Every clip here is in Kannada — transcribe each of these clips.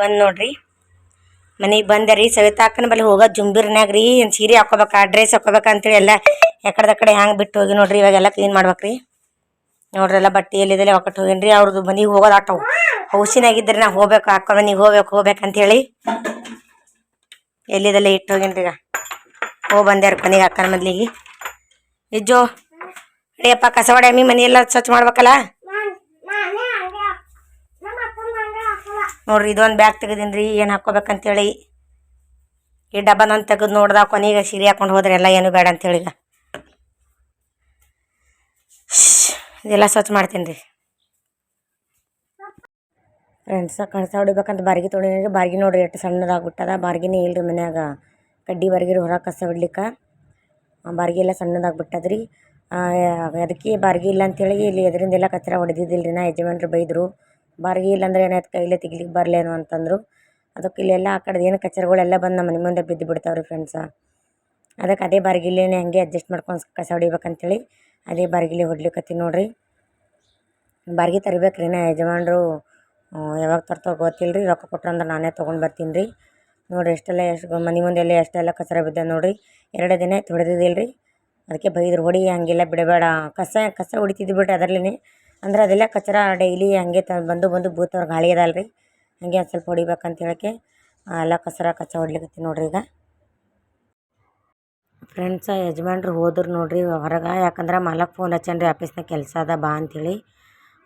ಬಂದ್ ನೋಡ್ರಿ. ಮನೆಗೆ ಬಂದೆ ರೀ ಸವಿತಾಕನ ಬಲ್ಲಿ ಹೋಗೋದು ಜುಂಬಿರ್ನಾಗ್ ರೀ ಸೀರೆ ಹಾಕೋಬೇಕಾ ಡ್ರೆಸ್ ಹಾಕೋಬೇಕಾ ಅಂತೇಳಿ ಎಲ್ಲ ಎಕಡೆ ಕಡೆ ಹ್ಯಾಂಗೆ ಬಿಟ್ಟು ಹೋಗಿ ನೋಡ್ರಿ, ಇವಾಗೆಲ್ಲ ಕ್ಲೀನ್ ಮಾಡ್ಬೇಕ್ರಿ ನೋಡ್ರಿ ಎಲ್ಲ ಬಟ್ಟೆ ಎಲ್ಲಿದೆಲ್ಲ ಒಕ್ಕಟ್ಟು ಹೋಗೇನ್ರಿ ಅವ್ರದ್ದು ಮನೆಗೆ ಹೋಗೋದು ಆಟವು. ಹೌಸಿನಾಗಿದ್ದರೆ ನಾ ಹೋಗ್ಬೇಕು, ಅಕ್ಕ ಮನೆಗೆ ಹೋಗ್ಬೇಕು ಹೋಗ್ಬೇಕು ಅಂತೇಳಿ. ಎಲ್ಲಿದೆಲ್ಲ ಇಟ್ಟು ಹೋಗೇನ್ರಿ ಈಗ. ಹೋಗಿ ಬಂದ್ಯಾರ ಕೊನೆಗೆ ಅಕ್ಕನ ಮೊದ್ಲಿಗೆ. ನಿಜೋ ಅಡಿಯಪ್ಪ ಕಸ ಹೊಡೆ ಮನೆ ಎಲ್ಲ ಸ್ವಚ್ಛ ಮಾಡ್ಬೇಕಲ್ಲ? ನೋಡ್ರಿ, ಇದೊಂದು ಬ್ಯಾಗ್ ತೆಗೆದಿನ್ರಿ, ಏನು ಹಾಕೋಬೇಕಂತೇಳಿ ಈ ನಾನು ತೆಗೆದು ನೋಡ್ದ, ಕೊನೆಗೆ ಸೀರೆ ಹಾಕೊಂಡು ಹೋದ್ರೆ ಎಲ್ಲ ಏನು ಬೇಡ ಅಂತೇಳಿ ಈಗ. ಇದೆಲ್ಲ ಸ್ವಚ್ಛ ಮಾಡ್ತೀನಿ ರೀ ಫ್ರೆಂಡ್ಸ ಕಳಸ ಹೊಡಿಬೇಕಂತ ಬಾರ್ಗಿ ತೊಗೊಂಡಿನಿ ಬಾರ್ಗಿ ನೋಡ್ರಿ, ಎಷ್ಟು ಸಣ್ಣದಾಗ್ಬಿಟ್ಟದ ಬಾರ್ಗಿನೇ ಇಲ್ರಿ ಮನ್ಯಾಗ. ಕಡ್ಡಿ ಬರ್ಗಿರಿ ಹೊರ ಕಸ ಬಿಡ್ಲಿಕ್ಕೆ. ಬಾರ್ಗಿ ಎಲ್ಲ ಸಣ್ಣದಾಗ್ಬಿಟ್ಟದ್ರಿ ಅದಕ್ಕೆ ಬಾರ್ಗಿ ಇಲ್ಲ ಅಂತೇಳಿ ಇಲ್ಲಿ ಎದರಿಂದೆಲ್ಲ ಕಚ್ಚರ ರೀ ನಾ ಯಜಮಾನ್ರು ಬೈದರು. ಬಾರ್ಗಿ ಇಲ್ಲಾಂದ್ರೆ ಏನಾಯ್ತು ಕೈಲೇ ತೆಗಿಲಿಕ್ಕೆ ಬರಲೇನೋ ಅಂತಂದರು. ಅದಕ್ಕೆ ಇಲ್ಲೆಲ್ಲ ಆ ಕಡೆ ಏನು ಕಚ್ಚರಗಳೆಲ್ಲ ಬಂದು ನಮ್ಮ ಮನೆ ಮುಂದೆ ಬಿದ್ದು ಬಿಡ್ತಾವ್ರಿ ಫ್ರೆಂಡ್ಸ ಅದಕ್ಕೆ ಅದೇ ಬಾರ್ಗಿಲೇನೆ ಹಂಗೆ ಅಡ್ಜಸ್ಟ್ ಮಾಡ್ಕೊಂಡು ಕಸ ಹೊಡಿಬೇಕಂತೇಳಿ ಅದೇ ಬಾರ್ಗಿಲಿ ಹೊಡ್ಲಿಕತ್ತೀನಿ ನೋಡಿರಿ. ಬಾರ್ಗಿ ರೀ ನಾ ಯಜಮಾನ್ರು ಯಾವಾಗ ತರ್ತಾವ ಗೊತ್ತಿಲ್ಲ ರೀ ರೊಕ್ಕ ಕೊಟ್ರು ಅಂದ್ರೆ ನಾನೇ ತೊಗೊಂಡು ಬರ್ತೀನಿ ರೀ ನೋಡಿರಿ ಎಷ್ಟೆಲ್ಲ ಎಷ್ಟು ಮನೆ ಮುಂದೆಲ್ಲ ಎಷ್ಟೆಲ್ಲ ಕಸರ ಬಿದ್ದ ನೋಡಿರಿ. ಎರಡು ದಿನ ಆಯ್ತು ಹೊಡೆದಿದ್ದಿಲ್ಲ ರೀ ಅದಕ್ಕೆ ಬೈದ್ರು, ಹೊಡಿ, ಹಂಗೆಲ್ಲ ಬಿಡಬೇಡ. ಕಸ ಕಸ ಹೊಡಿತಿದ್ದು ಬಿಡ್ರಿ ಅದರಲ್ಲೇ ಅಂದ್ರೆ ಅದೆಲ್ಲ ಕಚ್ರ ಡೈಲಿ ಹಂಗೆ ತ ಬಂದು ಬಂದು ಬೂತವ್ರ ಗಾಳಿ ಅದಲ್ಲ ರೀ ಹಂಗೆ ಒಂದು ಸ್ವಲ್ಪ ಹೊಡಿಬೇಕಂತ ಹೇಳಕ್ಕೆ ಎಲ್ಲ ಕಸರ ಕಚ್ಚ ಹೊಡ್ಲಿಕತ್ತೀನಿ ನೋಡ್ರಿ ಈಗ. ಫ್ರೆಂಡ್ಸ ಯಜಮಾನ್ರು ಹೋದ್ರು ನೋಡ್ರಿ, ಹೊರಗೆ ಯಾಕಂದ್ರೆ ಮಾಲಕ್ ಫೋನ್ ಹಚ್ಚನ್ರಿ ಆಫೀಸ್ನಾಗ ಕೆಲಸ ಅದ ಬಾ ಅಂತೇಳಿ.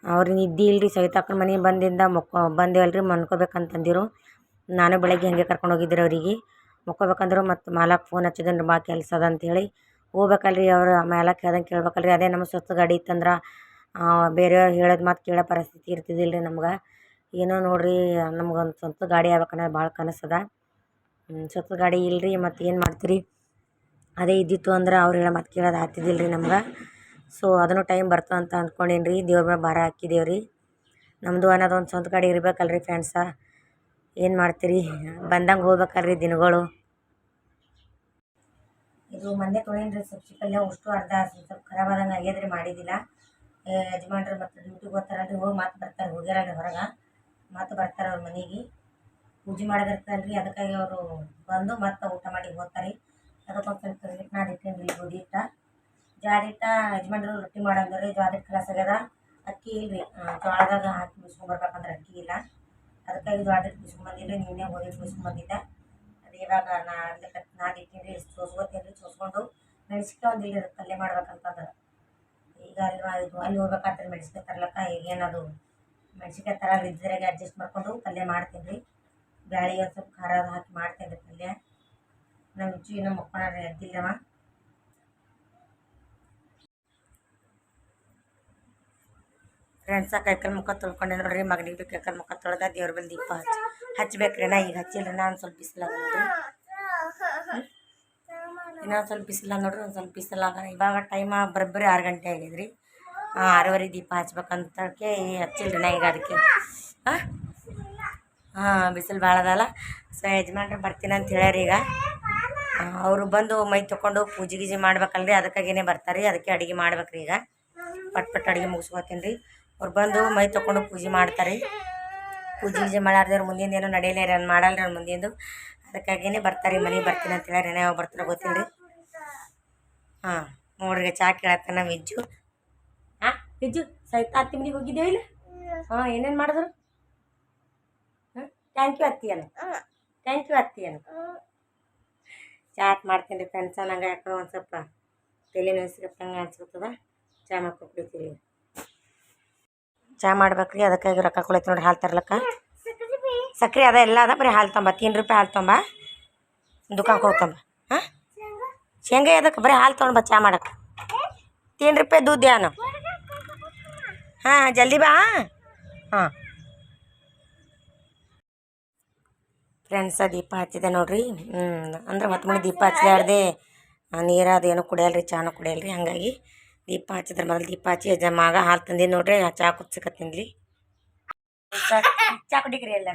ಅವ್ರು ನಿದ್ದೆ ಇಲ್ರಿ ಸವಿತಾಕ್ಕನ ಮನೆಗೆ ಬಂದಿಂದ ಮೊಕ್ಕ, ಬಂದೇವಲ್ರಿ ಮನ್ಕೋಬೇಕಂತಂದಿರು. ನಾನು ಬೆಳಗ್ಗೆ ಹಂಗೆ ಕರ್ಕೊಂಡು ಹೋಗಿದ್ದೆ ಅವರಿಗೆ. ಮೊಕ್ಕೋಬೇಕಂದ್ರು ಮತ್ತು ಮಾಲಕ್ ಫೋನ್ ಹಚ್ಚಿದನ್ರಿ, ಬಾ ಕೆಲಸ ಅದ ಅಂತೇಳಿ. ಹೋಗ್ಬೇಕಲ್ರಿ ಅವ್ರು ಮಾಲಕ್ ಹೇಳ್ದಂಗೆ ಕೇಳ್ಬೇಕಲ್ರಿ, ಅದೇ ನಮ್ಮ ಸ್ವಂತ ಗಾಡಿ ಇತ್ತಂದ್ರೆ ಬೇರೆಯವ್ರು ಹೇಳೋದು ಮಾತು ಕೇಳೋ ಪರಿಸ್ಥಿತಿ ಇರ್ತಿದ್ದಿಲ್ಲ ರೀ ನಮ್ಗೆ. ಏನೋ ನೋಡಿರಿ, ನಮ್ಗೊಂದು ಸ್ವಂತ ಗಾಡಿ ಆಗ್ಬೇಕನ್ನೋದು ಭಾಳ ಕನಸದ. ಸ್ವಂತ ಗಾಡಿ ಇಲ್ರಿ ಮತ್ತು ಏನು ಮಾಡ್ತೀರಿ? ಅದೇ ಇದ್ದಿತ್ತು ಅಂದ್ರೆ ಅವ್ರು ಹೇಳೋ ಮಾತು ಕೇಳೋದು ಆಗ್ತಿದ್ದಿಲ್ಲ ರೀ ನಮ್ಗೆ. ಸೊ ಅದನ್ನು ಟೈಮ್ ಬರ್ತದೆ ಅಂತ ಅಂದ್ಕೊಂಡೀನಿ ರೀ ದೇವ್ರ ಮೇಲೆ ಭಾರ ಹಾಕಿದ್ದೇವೆ ರೀ ನಮ್ಮದು ಅನ್ನೋದು ಒಂದು ಸ್ವಂತ ಗಾಡಿ ಇರ್ಬೇಕಲ್ರಿ ಫ್ರೆಂಡ್ಸ. ಏನು ಮಾಡ್ತೀರಿ? ಬಂದಂಗೆ ಹೋಗ್ಬೇಕಲ್ರಿ ದಿನಗಳು. ಇದು ಮೊನ್ನೆ ತೊಗೊಂಡ್ರಿ ಸಬ್ಸಿ ಪಲ್ಯ, ಅಷ್ಟು ಅರ್ಧ, ಸ್ವಲ್ಪ ಖರಾಬ್ ಆದಂಗೆ ಆಗ್ಯದ್ರಿ ಮಾಡಿದ್ದಿಲ್ಲ ಯಜಮಾನ್ರು ಮತ್ತು ಡ್ಯೂಟಿಗೆ ಹೋಗ್ತಾರಲ್ರಿ ಹೋಗಿ ಮತ್ತೆ ಬರ್ತಾರೆ ಹೋಗ್ಯಾರಲ್ರಿ ಹೊರಗೆ. ಮತ್ತೆ ಬರ್ತಾರೆ ಅವ್ರ ಮನೆಗೆ. ಪೂಜೆ ಮಾಡೋದಿರ್ತಲ್ರಿ ಅದಕ್ಕಾಗಿ ಅವರು ಬಂದು ಮತ್ತೆ ಊಟ ಮಾಡಿ ಹೋಗ್ತಾರೆ. ಅದಕ್ಕೊಂದು ಸ್ವಲ್ಪ ನಾನು ನಾದಿಟ್ಟೇನಿ ರೀ ಗೋಧಿ ಇಟ್ಟ ಜಾಡಿ ಇಟ್ಟ ಯಜಮಾನ್ರು ರೊಟ್ಟಿ ಮಾಡಂದ್ರೆ ಜಾಡಿ ಹಿಟ್ಟು ಆಗ್ಯದ. ಅಕ್ಕಿ ಇಲ್ರಿ ಜೋಳದಾಗ ಹಾಕಿ ಬಿಸ್ಕೊಂಬರ್ಬೇಕಂದ್ರೆ ಅಕ್ಕಿ ಇಲ್ಲ. ಅದಕ್ಕಾಗಿ ಜೋಳದ ಹಿಟ್ಟು ಬಿಸ್ಕೊಂಬಂದಿಲ್ಲ ನಿನ್ನೆ ಗೋಧಿ ಹಿಟ್ಟು ಇವಾಗ ನಾ ನಾದಿಟ್ಟೇನಿ ರೀ ಸೋಸ್ಕೋತೀನಿ ರೀ ಸೋಸ್ಕೊಂಡು ಮೆಣಸಿಕಾಯಿ ಒಂದು ಇಲ್ಲಿ ಪಲ್ಯ ಮಾಡ್ಬೇಕಂತಂದ್ರೆ. ಈಗ ಅಲ್ಲಿ ಇದು ಅಲ್ಲಿ ಹೋಗ್ಬೇಕಾದ್ರೆ ಮೆಣಸಿನ್ಕಾಯಿ ತರ್ಲಕ್ಕ? ಈಗೇನದು ಮೆಣಸಿನ್ಕಾಯಿ ತರ ಇದ್ರಾಗೆ ಅಡ್ಜಸ್ಟ್ ಮಾಡ್ಕೊಂಡು ಪಲ್ಯ ಮಾಡ್ತೀನಿ ರೀ. ಬ್ಯಾಳಿ ಒಂದು ಸ್ವಲ್ಪ ಖಾರ ಹಾಕಿ ಮಾಡ್ತೀನಿ ರೀ ಪಲ್ಯ. ನಮ್ಮ ಇಚ್ಚು ಇನ್ನೂ ಮಕ್ಕಳ ಎದ್ದಿಲ್ಲವ. ಫ್ರೆಂಡ್ಸ ಕೈಕಲ್ ಮುಖ ತೊಳ್ಕೊಂಡೆ ನೋಡ್ರಿ. ಮಗನಿಗೆ ಕೈಕಲ್ ಮುಖ ತೊಳೆದ ದೇವ್ರ ಬಲ್ಲಿ ದೀಪ ಹಚ್ಚಿ ಹಚ್ಬೇಕ್ರಿ ನಾ ಈಗ ಹಚ್ಚಿಲ್ಲ ನಾನು ಸ್ವಲ್ಪ ಬಿಸಿಲಾಗ ಇನ್ನೊಂದು ಸ್ವಲ್ಪ ಬಿಸಿಲ ನೋಡ್ರಿ, ಒಂದು ಸ್ವಲ್ಪ ಬಿಸಿಲ ಇವಾಗ ಟೈಮ ಬರೋಬ್ಬರಿ ಆರು ಗಂಟೆ ಆಗಿದ್ರಿ. ಆರೂವರೆ ದೀಪ ಹಚ್ಬೇಕಂತಕ್ಕೆ ಹಚ್ಚಿಲ್ರಿ ನಾ ಈಗ ಅದಕ್ಕೆ. ಹಾಂ ಹಾಂ, ಬಿಸಿಲು ಭಾಳ ಅದಲ್ಲ ಸೊ ಯಜಮಾನ್ರು ಬರ್ತೀನಿ ಅಂತ ಹೇಳ್ಯಾರ ಈಗ. ಅವರು ಬಂದು ಮೈ ತೊಗೊಂಡು ಪೂಜೆ ಗೀಜೆ ಮಾಡ್ಬೇಕಲ್ರಿ, ಅದಕ್ಕಾಗಿನೇ ಬರ್ತಾರೆ. ಅದಕ್ಕೆ ಅಡುಗೆ ಮಾಡ್ಬೇಕ್ರಿ ಈಗ. ಪಟ್ ಪಟ್ ಅಡುಗೆ ಮುಗಿಸ್ಕೊತೀನಿ. ರೀ ಅವ್ರು ಬಂದು ಮೈ ತೊಗೊಂಡು ಪೂಜೆ ಮಾಡ್ತಾರೆ. ಪೂಜೆ ಗೀಜೆ ಮಾಡಾರ್ದವ್ರು ಮುಂದಿನ ಏನೋ ನಡೆಯಲ್ಲ ರೀ ಮಾಡಲ್ರಿ ಅವ್ರು ಮುಂದಿಂದು. ಅದಕ್ಕಾಗಿನೇ ಬರ್ತಾರೆ ಮನೆಗೆ ಬರ್ತೀನಿ ಅಂತ ಹೇಳಿ ಏನೋ ಯಾವಾಗ ಬರ್ತಾರೋ ಗೊತ್ತಿಲ್ಲ ರೀ ಹಾಂ, ನೋಡ್ರಿ, ಚಾ ಕೇಳತ್ತ ನಮ್ಮ ವಿಜ್ಜು. ಹಾಂ ವಿಜ್ಜು ಸಹಿತ ಅತ್ತಿ ಮನೆಗೆ ಹೋಗಿದ್ದೇವೆ ಇಲ್ಲ? ಹಾಂ, ಏನೇನು ಮಾಡಿದ್ರು? ಹಾಂ ಥ್ಯಾಂಕ್ ಯು ಅತ್ತಿ ಅನ್ನ. ಥ್ಯಾಂಕ್ ಯು ಅತ್ತಿ ಅನ್ನ. ಚಾಟ್ ಮಾಡ್ತೀನಿ ರೀ ಫ್ರೆಂಡ್ಸ ನಂಗೆ ಯಾಕೋ ಒಂದು ಸ್ವಲ್ಪ ತಲೆ ನೋಯಿಸ್ಕತ್ತಂಗೆ ಅನ್ಸ್ಕೊತದ ಚಾ ಮಾಡ್ಕೊಂಡು ಕುಡಿತೀವಿ. ಚಾ ಮಾಡ್ಬೇಕ್ರಿ, ಅದಕ್ಕಾಗಿ ರೊಕ್ಕ ಕೊಡೈತಿ ನೋಡಿ ಹಾಲು ತರ್ಲಕ್ಕ. ಸಕ್ರೆ ಅದ ಎಲ್ಲ ಅದ, ಬರೀ ಹಾಲು ತೊಂಬ, ತೀನ್ ರೂಪಾಯಿ ಹಾಲು ತೊಂಬ. ದುಕಾನ್ಗೆ ಹೋಗ್ತಂಬ. ಹಾಂ? ಶೇಂಗಾ ಅದಕ್ಕೆ ಬರೀ ಹಾಲು ತೊಗೊಂಡು ಬಾ ಚಾ ಮಾಡಕ್ಕೆ ತೀನ್ ರೂಪಾಯಿ ದೂದ್ ಯಾನು? ಹಾಂ ಜಲ್ದಿ ಬಾ, ಹಾಂ. ಫ್ರೆಂಡ್ಸ ದೀಪ ಹಚ್ಚಿದೆ ನೋಡ್ರಿ. ಹ್ಞೂ ಅಂದ್ರೆ ಮತ್ತೆ ಮನೆ ದೀಪ ಹಚ್ಚಲಾರ್ದೆ ನೀರು ಅದೇನು ಕುಡಿಯಲ್ರಿ, ಚಾನು ಕುಡಿಯಲ್ರಿ, ಹಾಗಾಗಿ ದೀಪ ಹಚ್ಚಿದ್ರೆ ಮೊದಲು ದೀಪ ಹಚ್ಚಿ ಮಗ ಹಾಲು ತಂದಿದ್ದು ನೋಡ್ರಿ ಚಾ ಕುದ್ಸಕತ್ತೀನಿ ಚಾ ಕುಡಿಕ್ರಿ ಎಲ್ಲ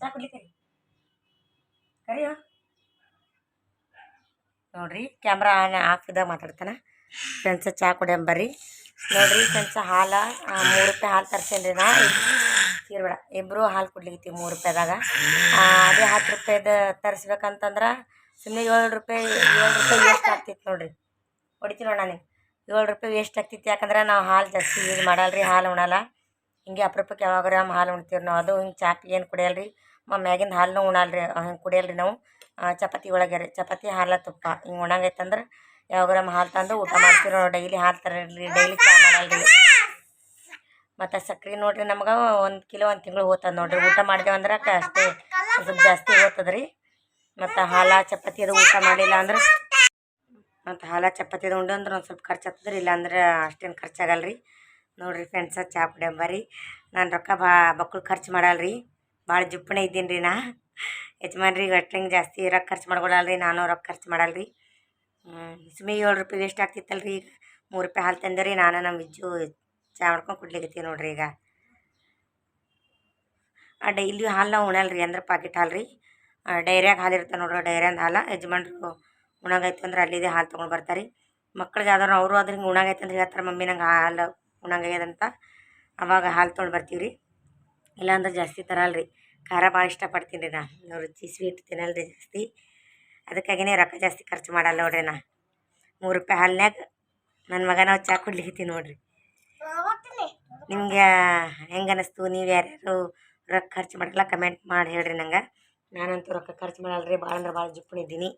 ಚಾ ಕರಿಯೋ. ನೋಡ್ರಿ ಕ್ಯಾಮ್ರಾ ಆನ್ ಹಾಕಿದಾಗ ಮಾತಾಡ್ತಾನೆ. ಫ್ರೆಂಡ್ಸ, ಚಾ ಕುಡಿಯಂಬರ್ರಿ ನೋಡ್ರಿ ಫ್ರೆಂಡ್ಸ, ಹಾಲು ಮೂರು ರೂಪಾಯಿ ಹಾಲು ತರ್ಸೇನಿ ರೀ ನಾ. ಇರ್ಬೇಡ ಇಬ್ಬರು ಹಾಲು ಕೊಡ್ಲಿಕ್ಕೆ ಮೂರು ರೂಪಾಯಿದಾಗ. ಅದೇ ಹತ್ತು ರೂಪಾಯ್ದು ತರಿಸ್ಬೇಕಂತಂದ್ರೆ ಸುಮ್ಮನೆ ಏಳು ರೂಪಾಯಿ ಏಳು ರೂಪಾಯಿ ವೇಸ್ಟ್ ಆಗ್ತಿತ್ತು ನೋಡ್ರಿ. ಹೊಡಿತೀನಿ ನೋಡ ನನಗೆ ಏಳು ರೂಪಾಯಿ ವೇಸ್ಟ್ ಆಗ್ತಿತ್ತು ಯಾಕಂದ್ರೆ ನಾವು ಹಾಲು ಜಾಸ್ತಿ ಯೂಸ್ ಮಾಡಲ್ರಿ, ಹಾಲು ಉಣಲ್ಲ. ಹಿಂಗೆ ಅಪರೂಪಕ್ಕೆ ಯಾವಾಗ ಹಾಲು ಉಣ್ತೀವಿ ನಾವು. ಅದು ಹಿಂಗೆ ಚಾಪಿ ಏನು ಕುಡಿಯಲ್ರಿ? ಮ್ಯಾಗಿಂದ ಹಾಲನ್ನು ಉಣಲ್ರಿ ಹಂಗೆ ಕುಡಿಯಲ್ರಿ ನಾವು. ಚಪಾತಿ ಒಳಗೆ ರೀ, ಚಪಾತಿ ಹಾಲು ತುಪ್ಪ. ಹಿಂಗೆ ಉಣಂಗೈತಂದ್ರೆ ನಮ್ಮ ಹಾಲು ತಂದು ಊಟ ಮಾಡ್ತೀವಿ ನಾವು ಡೈಲಿ ಹಾಲು ತರಲ್ರಿ ಡೈಲಿ ಚಾ ಮಾಡಲ್ರಿ. ಮತ್ತು ಸಕ್ರೆ ನೋಡ್ರಿ ನಮ್ಗೆ ಒಂದು ಕಿಲೋ ಒಂದು ತಿಂಗಳು ಹೋಗ್ತದೆ ನೋಡ್ರಿ. ಊಟ ಮಾಡಿದೆವು ಅಂದ್ರೆ ಕ- ಅಷ್ಟೇ ಸ್ವಲ್ಪ ಜಾಸ್ತಿ ಹೋಗ್ತದೆ ರೀ. ಮತ್ತು ಹಾಲ, ಚಪಾತಿ ಅದು ಊಟ ಮಾಡಿಲ್ಲ ಅಂದ್ರೆ ಮತ್ತು ಹಾಲ, ಚಪಾತಿ ಅದು ಉಂಡು ಅಂದ್ರೆ ಒಂದು ಸ್ವಲ್ಪ ಖರ್ಚು ಆಗ್ತದೆ ರೀ ಇಲ್ಲಾಂದ್ರೆ ಅಷ್ಟೇನು ಖರ್ಚಾಗಲ್ಲ ರೀ ನೋಡಿರಿ ಫ್ರೆಂಡ್ಸ ಚಾ ಕುಡಿಯಂಬರಿ. ನಾನು ರೊಕ್ಕ ಬಾ ಬಕ್ಕಳು ಖರ್ಚು ಮಾಡಲ್ಲ ರೀ ಭಾಳ ಜುಪ್ಪಣೆ ಇದ್ದೀನಿ ರೀ ನಾ. ಯಜಮಾನ್ರಿ ಗಟ್ಲಿಂಗ್ ಜಾಸ್ತಿ ರೊಕ್ಕ ಖರ್ಚು ಮಾಡ್ಕೊಡಲ್ಲ ರೀ ನಾನು ರೊಕ್ಕ ಖರ್ಚು ಮಾಡಲ್ಲ ರೀ ಸುಮ್ಮನೆ ಏಳು ರೂಪಾಯಿ ವೇಸ್ಟ್ ಆಗ್ತಿತ್ತಲ್ಲ ರೀ ಈಗ? ಮೂರು ರೂಪಾಯಿ ಹಾಲು ತಂದೆ ರೀ ನಾನು ನಮ್ಮ ಇಜ್ಜು ಚಾ ಮಾಡ್ಕೊಂಡು ಕುಡ್ಲಿಕತ್ತೀವಿ ನೋಡ್ರಿ ಈಗ. ಆ ಡೈಲಿ ಹಾಲು ನಾವು ಉಣಲ್ರಿ, ಅಂದ್ರೆ ಪಾಕೆಟ್ ಹಾಲು ರೀ ಡೈರ್ಯಾಗ ಹಾಲು ಇರ್ತಾವೆ ನೋಡ್ರಿ ಡೈರ್ಯಾಂದ ಹಾಲು ಯಜಮಾನ್ರು ಉಣಾಗೈತೆ ಅಂದ್ರೆ ಅಲ್ಲಿದೆ ಹಾಲು ತೊಗೊಂಡು ಬರ್ತಾರೆ. ಮಕ್ಳಿಗೆ ಯಾವ್ದಾರು ಅವರು ಅದ್ರ ಹಿಂಗೆ ಉಣಾಗೈತೆ ಅಂದ್ರೆ ಹೇಳ್ತಾರೆ, ಮಮ್ಮಿ, ನಂಗೆ ಹಾಲು ಉಣಾಗೈದಂತ ಅವಾಗ ಹಾಲು ತೊಗೊಂಡು ಬರ್ತೀವಿ ರೀ ಇಲ್ಲಾಂದ್ರೆ ಜಾಸ್ತಿ ತರಲ್ಲ ರೀ ಖಾರ ಭಾಳ ಇಷ್ಟಪಡ್ತೀನಿ ರೀ ನಾನು ರುಚಿ ಸ್ವೀಟ್ ತಿನ್ನಲ್ಲ ರೀ ಜಾಸ್ತಿ. ಅದಕ್ಕಾಗಿನೇ ರೊಕ್ಕ ಜಾಸ್ತಿ ಖರ್ಚು ಮಾಡಲ್ಲ ನೋಡ್ರಿ ನಾ. ಮೂರು ರೂಪಾಯಿ ಹಾಲಿನಾಗ ನನ್ನ ಮಗ ನಾವು ಚಾ ಕುಡ್ಲಿಕ್ಕೆ ನೋಡ್ರಿ. ನಿಮ್ಗೆ ಹೆಂಗೆ ಅನ್ನಿಸ್ತು ನೀವು ಯಾರ್ಯಾರು ರೊಕ್ಕ ಖರ್ಚು ಮಾಡಲ್ಲ ಕಮೆಂಟ್ ಮಾಡಿ ಹೇಳ್ರಿ ನಂಗೆ. ನಾನಂತೂ ರೊಕ್ಕ ಖರ್ಚು ಮಾಡಲ್ಲ ರೀ ಭಾಳ ಅಂದ್ರೆ ಭಾಳ ಜುಪ್ಪಣಿದ್ದೀನಿ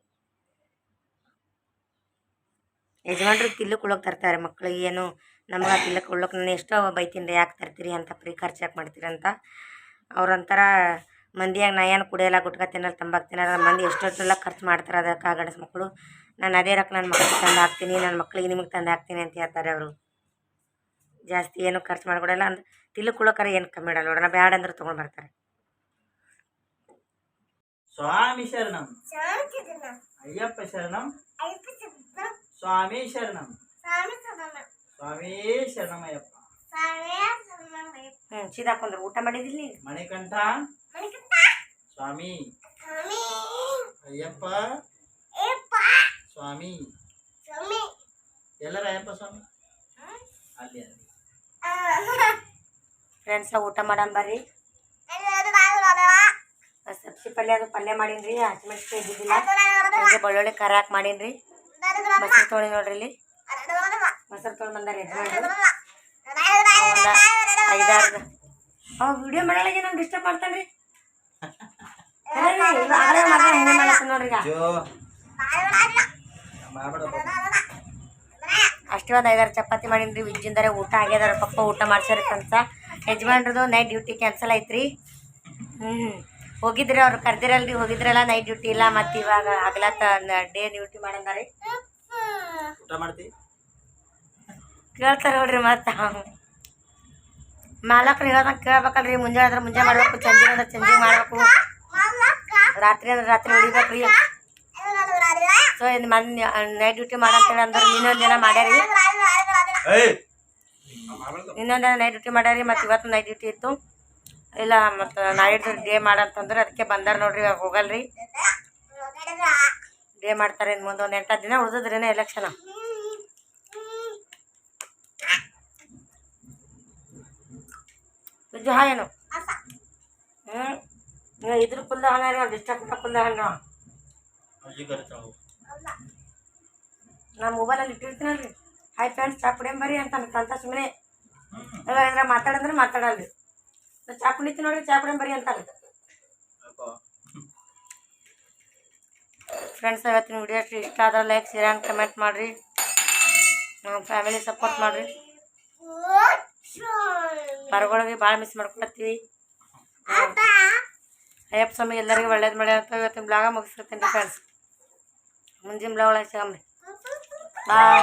ಯಜಮಾನ್ರು ತಿಲ್ಲಕ್ಕೆ ಉಳ್ಳೋಕೆ ತರ್ತಾರೆ ಮಕ್ಳಿಗೆ ಏನು ನಮ್ಗೆ ತಿಲ್ಲಕ್ಕೆ ಉಳ್ಳೋಕೆ ನಾನು ಎಷ್ಟೋ ಬೈತೀನಿ ರೀ, ಯಾಕೆ ತರ್ತೀರಿ, ಅಂತ ಫ್ರೀ ಖರ್ಚು ಯಾಕೆ ಮಾಡ್ತೀರಿ ಅಂತ. ಅವ್ರು ಅಂತಾರ ಮಂದಿಯಾಗ ನಾ ಏನು ಕುಡಿಯೋಲ್ಲ ಗುಟ್ಕಾ ತಿನ್ನಲ್ಲ ತಂಬಾಕು ತಿನ್ನಲ್ಲ ಮಂದಿ ಎಷ್ಟೆಷ್ಟೆಲ್ಲ ಖರ್ಚು ಮಾಡ್ತಾರೆ ಅದಕ್ಕೆ ಗಂಡಸು ಮಕ್ಕಳು ನಾನು ಅದೇ ರೊಕ್ಕ ನನ್ನ ಮಕ್ಕಳಿಗೆ ತಂದು ಹಾಕ್ತೀನಿ ನನ್ನ ಮಕ್ಕಳಿಗೆ ನಿಮಗೆ ತಂದು ಹಾಕ್ತೀನಿ ಅಂತ ಹೇಳ್ತಾರೆ ಅವರು. ಜಾಸ್ತಿ ಏನು ಖರ್ಚು ಮಾಡಿಕೊಡಲ್ಲ ಅಂದ್ರೆ ತಿಳ್ಕೊಳ್ಳೋಕಾರ ಏನು ಕಮ್ಮಿ ಇಡಲ್ಲ ನೋಡೋಣ ಬ್ಯಾಡ ಅಂದ್ರೆ ತೊಗೊಂಡು ಬರ್ತಾರೆ. ಸ್ವಾಮಿ ಶರಣಂ. ಅಯ್ಯಪ್ಪ ಶರಣಂ. ಸ್ವಾಮಿ ಶರಣಂ. ಸ್ವಾಮಿ ಶರಣಂ. ಹ್ಮ್ ಸೀದಾ ಊಟ ಮಾಡಿದಿಲ್ಲಿ ಮಣಿಕಂಠ? ಸ್ವಾಮಿ. ಅಯ್ಯಪ್ಪ. ಸ್ವಾಮಿ. ಎಲ್ಲರ ಅಯ್ಯಪ್ಪ ಸ್ವಾಮಿ? ಅಲ್ಲಿ ಫ್ರೆಂಡ್ಸ್ ಊಟ ಮಾಡಮ್ ಬರ್ರಿ. ಸಬ್ಸಿ ಪಲ್ಯ ಅದು ಪಲ್ಯ ಮಾಡೀನ್ರಿ. ಹಸಿಮೆಣಸಿನ ಇದ್ದಿದ್ದಿಲ್ಲ. ಬೆಳ್ಳುಳ್ಳಿ ಕರ ಹಾಕಿ ಮಾಡೀನ್ರಿ. ಮೊಸರು ತೊಳಿ ನೋಡ್ರಿ ಇಲ್ಲಿ. ಮೊಸರು ತೊಳಿ ಬಂದಾರ ಎದ್ದು ಐದಾರು ಅವ್ ವಿಡಿಯೋ ಮಾಡಲಾಗಿ ನಾನು ಡಿಸ್ಟರ್ಬ್ ಮಾಡ್ತಾನೆ ರೀ ಹಂಗೆ ಮಾಡತ್ತ ನೋಡ್ರಿ ಈಗ ಅಷ್ಟೇ ಒಂದು ಐದಾರು ಚಪಾತಿ ಮಾಡೀನಿ ರೀ ವಿಜ್ಜಿಂದರೆ ಊಟ ಆಗ್ಯದಾರ ಪಪ್ಪ ಊಟ ಮಾಡ್ಸ್ಯಾರ ಯಜಮಾನ್ರದ್ದು ಯಜಮಾನ್ರದು ನೈಟ್ ಡ್ಯೂಟಿ ಕ್ಯಾನ್ಸಲ್ ಐತ್ರಿ. ಹ್ಞೂ ಹೋಗಿದ್ರಿ ಅವ್ರು ಕರ್ದಿರಲ್ರಿ ಹೋಗಿದ್ರಲ್ಲ ನೈಟ್ ಡ್ಯೂಟಿ ಇಲ್ಲ ಮತ್ತೆ ಇವಾಗ ಆಗ್ಲತ್ತ ಡೇ ಡ್ಯೂಟಿ ಮಾಡಂದಾರಿ. ಕೇಳ್ತಾರೆ ನೋಡ್ರಿ ಮತ್ತೆ. ಮಾಲಕ್ರು ಹೇಳ್ದಂಗೆ ಕೇಳ್ಬೇಕಲ್ರಿ ಮುಂಜಾನೆ ಅಂದ್ರೆ ಮುಂಜಾನೆ ಮಾಡ್ಬೇಕು ಚಂದಿ ಅಂದ್ರೆ ಚಂದಿ ಮಾಡ್ಬೇಕು. ರಾತ್ರಿ ಅಂದ್ರೆ ರಾತ್ರಿ ಹೊಡಿಬೇಕ್ರಿ. ಸೊ ಇದು ಮೊನ್ನೆ ನೈಟ್ ಡ್ಯೂಟಿ ಮಾಡಂತೇಳಿ ಅಂದ್ರೆ ಇನ್ನೊಂದು ದಿನ ಮಾಡ್ಯಾರಿ. ಇನ್ನೊಂದು ದಿನ ನೈಟ್ ಡ್ಯೂಟಿ ಮಾಡ್ಯಾರಿ ಮತ್ತು ಇವತ್ತು ನೈಟ್ ಡ್ಯೂಟಿ ಇತ್ತು. ಇಲ್ಲ ಮತ್ತು ನೈಟ್ ಡೇ ಮಾಡಂತಂದ್ರೆ ಅದಕ್ಕೆ ಬಂದಾರ ನೋಡ್ರಿ ಇವಾಗ ಹೋಗಲ್ರಿ. ಡೇ ಮಾಡ್ತಾರೆ ಇನ್ನು ಮುಂದೆ ಒಂದು ಎಂಟತ್ತು ದಿನ ಉಳಿದ್ರಿನ ಎಲೆಕ್ಷನ್ ವಿಜು ಹಾ ಏನು ಹ್ಞೂ ಇದ್ರ ಕುಂದ ಹಣ ಡಿಸ್ಟರ್ಬ್ ಕುಂದ ಕರಿತಾಳು ನಾ ಮೊಬೈಲಲ್ಲಿ ಇಟ್ಟಿರ್ತೀನಲ್ರಿ ಹಾಯ್ ಫ್ರೆಂಡ್ಸ್ ಚಾ ಕುಡಿಯಂಬರಿ ಅಂತ ಅಂತ ಸುಮ್ಮನೆ ಇವಾಗ ಇದ್ರ ಮಾತಾಡಂದ್ರೆ ಮಾತಾಡಲ್ರಿ ನಾ ಚಾ ಕುಡಿತೀನಿ ನೋಡ್ರಿ ಚಾ ಕುಡಿಯಂಬರಿ ಅಂತ ಫ್ರೆಂಡ್ಸ್ ಇವತ್ತಿನ ವಿಡಿಯೋ ಇಷ್ಟ ಆದ್ರೆ ಲೈಕ್ ಶೇರ್ ಆ್ಯಂಡ್ ಕಮೆಂಟ್ ಮಾಡಿರಿ. ನಮ್ಮ ಫ್ಯಾಮಿಲಿ ಸಪೋರ್ಟ್ ಮಾಡಿರಿ. ಹೊರಗೊಳಗೆ ಭಾಳ ಮಿಸ್ ಮಾಡ್ಕೊಳತ್ತೀವಿ. ಅಯ್ಯಪ್ಪ ಸ್ವಾಮಿ ಎಲ್ಲರಿಗೂ ಒಳ್ಳೇದು ಮಾಡಿ ಅಂತ ಇವತ್ತಿನ ಬ್ಲಾಗ ಮುಗಿಸ್ಕೊತೀನಿ ಫ್ರೆಂಡ್ಸ್ ಮುಂದಿನ ಬ್ಲಾಗ್ ಒಳಗೆ ಸಿಗಮ್ರಿ ಬಾಯ್